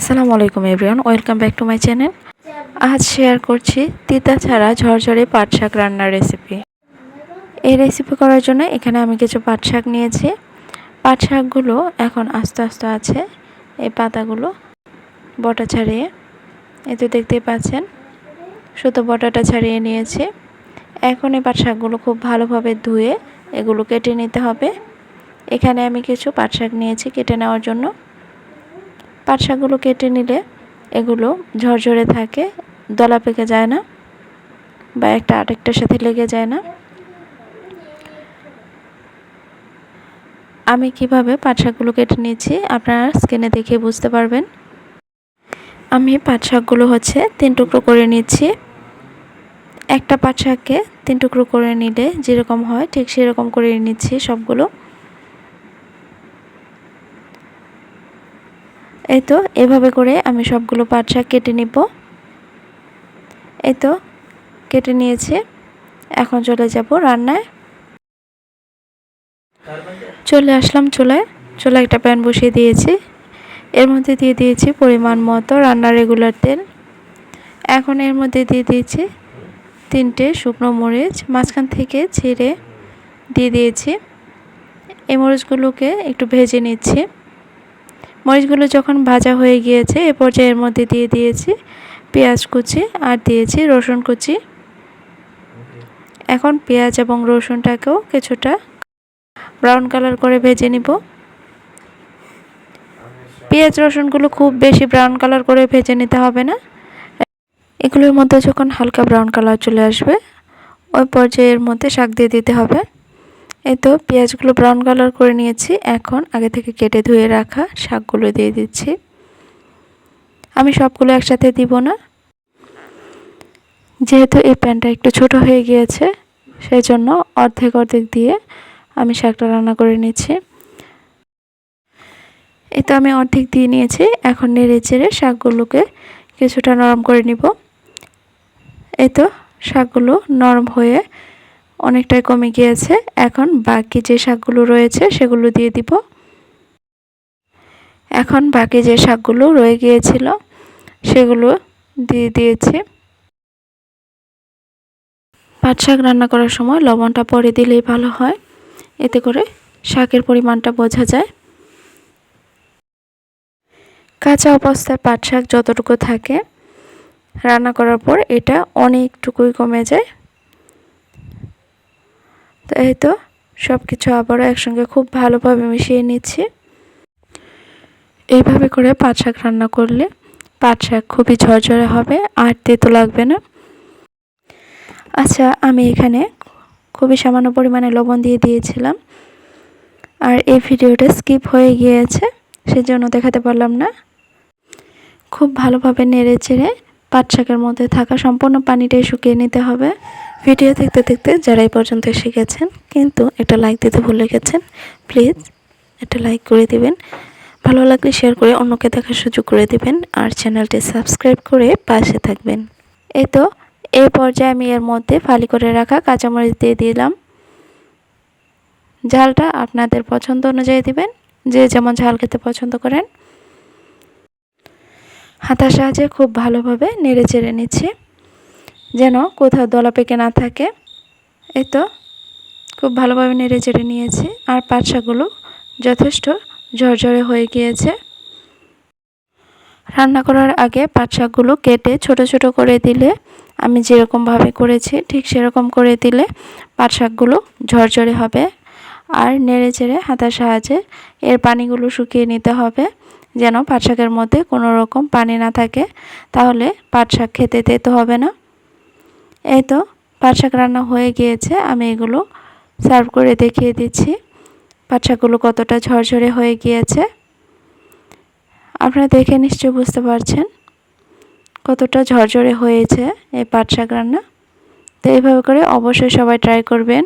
আসসালামু আলাইকুম everyone, welcome back to my channel. আজ শেয়ার করছি তিতা ছাড়া ঝরঝরে পাট শাক রান্নার রেসিপি। এই রেসিপি করার জন্য এখানে আমি কিছু পাট শাক নিয়েছি। পাট শাকগুলো এখন আস্তে আস্তে আছে, এই পাতাগুলো বটা ছাড়িয়ে এ তো দেখতেই পাচ্ছেন, শুধু বটাটা ছাড়িয়ে নিয়েছি। এখন এই পাট শাকগুলো খুব ভালোভাবে ধুয়ে এগুলো কেটে নিতে হবে। এখানে আমি কিছু পাট শাক নিয়েছি কেটে নেওয়ার জন্য। পাট শাকগুলো কেটে নিলে এগুলো ঝরঝরে থাকে, দলা পেকে যায় না বা একটা আরেকটার সাথে লেগে যায় না। আমি কীভাবে পাট শাকগুলো কেটে নিয়েছি আপনারা স্ক্রিনে দেখে বুঝতে পারবেন। আমি পাট শাকগুলো হচ্ছে তিন টুকরো করে নিচ্ছি একটা পাট শাককে তিন টুকরো করে নিলে যেরকম হয় ঠিক সেরকম করে নিচ্ছি সবগুলো। এই তো এভাবে করে আমি সবগুলো পাট শাক কেটে নিব। এই তো কেটে নিয়েছি। এখন চলে যাব রান্নায়। চলে আসলাম চুলায়। চুলায় একটা প্যান বসিয়ে দিয়েছি। এর মধ্যে দিয়ে দিয়েছি পরিমাণ মতো রান্নার রেগুলার তেল। এখন এর মধ্যে দিয়ে দিয়েছি তিনটে শুকনো মরিচ, মাঝখান থেকে ছেড়ে দিয়ে দিয়েছি। এই মরিচগুলোকে একটু ভেজে নিচ্ছি। মরিচগুলো যখন ভাজা হয়ে গিয়েছে, এ পর্যায়ে এর মধ্যে দিয়ে দিয়েছি পেঁয়াজ কুচি আর দিয়েছি রসুন কুচি। এখন পেঁয়াজ এবং রসুনটাকেও কিছুটা ব্রাউন কালার করে ভেজে নিব। পেঁয়াজ, রসুনগুলো খুব বেশি ব্রাউন কালার করে ভেজে নিতে হবে না। এগুলোর মধ্যে যখন হালকা ব্রাউন কালার চলে আসবে, ওই পর্যায়ের মধ্যে শাক দিয়ে দিতে হবে। এই তো পেঁয়াজগুলো ব্রাউন কালার করে নিয়েছি। এখন আগে থেকে কেটে ধুয়ে রাখা শাকগুলো দিয়ে দিচ্ছি। আমি সবগুলো একসাথে দিব না। যেহেতু এই প্যানটা একটু ছোট হয়ে গিয়েছে সেই জন্য অর্ধেক অর্ধেক দিয়ে আমি শাকটা রান্না করে নিচ্ছি। এই তো আমি অর্ধেক দিয়ে নিয়েছি। এখন নেড়ে চেড়ে শাকগুলোকে কিছুটা নরম করে নিব। এই তো শাকগুলো নরম হয়ে অনেকটাই কমে গিয়েছে। এখন বাকি যে শাকগুলো রয়েছে সেগুলো দিয়ে দিব। এখন বাকি যে শাকগুলো রয়ে গিয়েছিল সেগুলো দিয়ে দিয়েছি। পাট শাক রান্না করার সময় লবণটা পরে দিলেই ভালো হয়। এতে করে শাকের পরিমাণটা বোঝা যায়। কাঁচা অবস্থায় পাট শাক যতটুকু থাকে রান্না করার পর এটা অনেকটুকুই কমে যায়। তো এই তো? সব কিছু আবারও একসঙ্গে খুব ভালোভাবে মিশিয়ে নিচ্ছি। এইভাবে করে পাট শাক রান্না করলে পাট শাক খুবই ঝরঝরে হবে, আর তেতো লাগবে না। আচ্ছা আমি এখানে খুবই সামান্য পরিমাণে লবণ দিয়ে দিয়েছিলাম। আর এই ভিডিওটা স্কিপ হয়ে গিয়েছে, সেজন্য দেখাতে পারলাম না। খুব ভালোভাবে নেড়ে চেড়ে পাট শাকের মধ্যে থাকা সম্পূর্ণ পানিটাই শুকিয়ে নিতে হবে। ভিডিও দেখতে দেখতে যারা এই পর্যন্ত এসে গেছেন, কিন্তু একটা লাইক দিতে ভুলে গেছেন প্লিজ একটা লাইক করে দিবেন। ভালো লাগলে শেয়ার করে অন্যকে দেখার সুযোগ করে দিবেন আর চ্যানেলটি সাবস্ক্রাইব করে পাশে থাকবেন। এই তো, এই পর্যায়ে আমি এর মধ্যে ফালি করে রাখা কাঁচামরিচ দিয়ে দিলাম। ঝালটা আপনাদের পছন্দ অনুযায়ী দিবেন, যে যেমন ঝাল খেতে পছন্দ করেন। হাতার সাহায্যে খুব ভালোভাবে নেড়ে চেড়ে নিচ্ছি। যেন কোথাও দলা পেকে না থাকে। এই তো, খুব ভালোভাবে নেড়ে চেড়ে নিয়েছি। আর পাটশাগুলো যথেষ্ট ঝরঝরে হয়ে গিয়েছে। রান্না করার আগে পাট শাকগুলো কেটে ছোট ছোট করে দিলে, আমি যেরকমভাবে করেছি ঠিক সেরকম করে দিলে পাট শাকগুলো ঝরঝরে হবে। আর নেড়ে চেড়ে হাতার সাহায্যে এর পানিগুলো শুকিয়ে নিতে হবে। যেন পাট শাকের মধ্যে কোনো রকম পানি না থাকে, তাহলে পাট শাক খেতে তেতো হবে না। এই তো পাট শাক রান্না হয়ে গিয়েছে, আমি এগুলো সার্ভ করে দেখিয়ে দিচ্ছি। পাট শাকগুলো কতটা ঝরঝরে হয়ে গিয়েছে। আপনারা দেখে নিশ্চয়ই বুঝতে পারছেন কতটা ঝরঝরে হয়েছে এই পাট শাক রান্না। তো এইভাবে করে অবশ্যই সবাই ট্রাই করবেন।